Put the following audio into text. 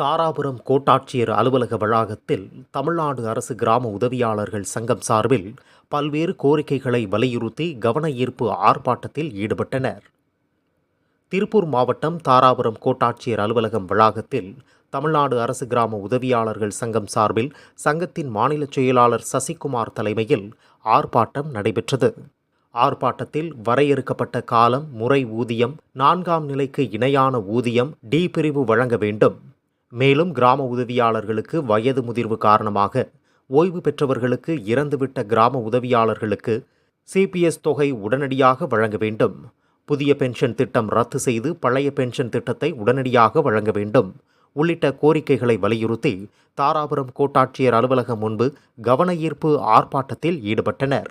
தாராபுரம் கோட்டாட்சியர் அலுவலக வளாகத்தில் தமிழ்நாடு அரசு கிராம உதவியாளர்கள் சங்கம் சார்பில் பல்வேறு கோரிக்கைகளை வலியுறுத்தி கவன ஈர்ப்பு ஆர்ப்பாட்டத்தில் ஈடுபட்டனர். திருப்பூர் மாவட்டம் தாராபுரம் கோட்டாட்சியர் அலுவலகம் வளாகத்தில் தமிழ்நாடு அரசு கிராம உதவியாளர்கள் சங்கம் சார்பில் சங்கத்தின் மாநில செயலாளர் சசிகுமார் தலைமையில் ஆர்ப்பாட்டம் நடைபெற்றது. ஆர்ப்பாட்டத்தில் வரையறுக்கப்பட்ட காலம் முறை ஊதியம் நான்காம் நிலைக்கு இணையான ஊதியம் டி பிரிவு வழங்க வேண்டும். மேலும் கிராம உதவியாளர்களுக்கு வயது முதிர்வு காரணமாக ஓய்வு பெற்றவர்களுக்கு இறந்துவிட்ட கிராம உதவியாளர்களுக்கு சிபிஎஸ் தொகை உடனடியாக வழங்க வேண்டும். புதிய பென்ஷன் திட்டம் ரத்து செய்து பழைய பென்ஷன் திட்டத்தை உடனடியாக வழங்க வேண்டும். உள்ளிட்ட கோரிக்கைகளை வலியுறுத்தி தாராபுரம் கோட்டாட்சியர் அலுவலகம் முன்பு கவன ஈர்ப்பு ஆர்ப்பாட்டத்தில் ஈடுபட்டனர்.